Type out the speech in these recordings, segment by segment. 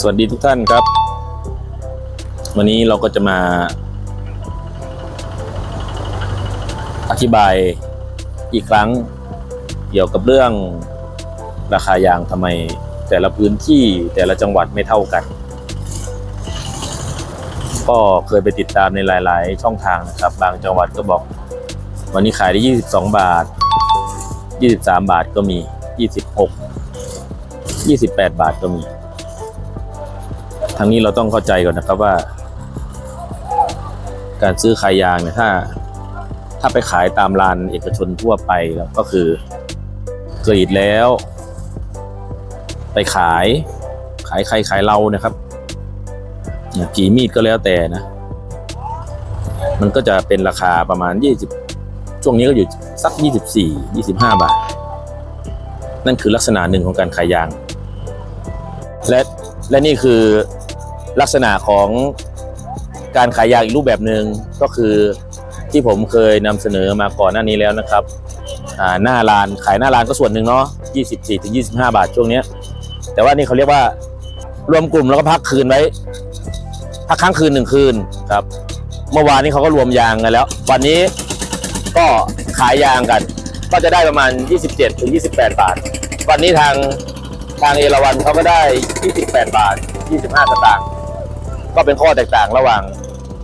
สวัสดีทุกท่านครับ วันนี้เราก็จะมา อธิบายอีกครั้งเกี่ยวกับเรื่องราคายางทำไมแต่ละพื้นที่แต่ละจังหวัดไม่เท่ากัน ก็เคยไปติดตามในหลาย ๆ ช่องทางนะครับ บางจังหวัดก็บอก วันนี้ขายได้ 22 บาท 23 บาทก็มี 26 28 บาทก็มี ทางนี้เราต้องเข้าใจก่อนนะครับว่า การซื้อขายยางเนี่ยถ้า ถ้าไปขายตามร้านเอกชนทั่วไปแล้วก็คือกรีดแล้ว ไปขาย ขายใครขายเรานะครับกี่มีดก็แล้วแต่นะ มันก็จะเป็นราคาประมาณ 20 ช่วงนี้ก็อยู่สัก 24 25 บาท นั่นคือลักษณะหนึ่งของการขายยาง และและนี่คือ ลักษณะของการขายยางอีกรูปแบบหนึ่งก็คือที่ผมเคยนำเสนอมาก่อนหน้านี้แล้วนะครับหน้าร้านขายหน้าร้านก็ส่วนหนึ่งเนาะ24ถึง25 บาทช่วงนี้แต่ว่านี่เขาเรียกว่ารวมกลุ่มแล้วก็พักคืนไว้พักค้างคืนหนึ่งคืนครับ เมื่อวานนี้เขาก็รวมยางกันแล้ว วันนี้ก็ขายยางกัน ก็จะได้ประมาณ 27ถึง28 บาท วันนี้ทางทางเอราวันเขาก็ได้ 28 บาท 25สตางค์ ก็เป็นข้อแตกต่างระหว่าง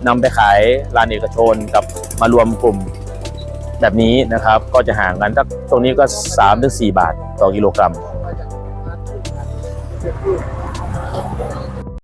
นำไปขายร้านเอกชนกับมารวมกลุ่มแบบนี้นะครับ ก็จะห่างกันสักตรงนี้ก็3ถึง4บาทต่อกิโลกรัม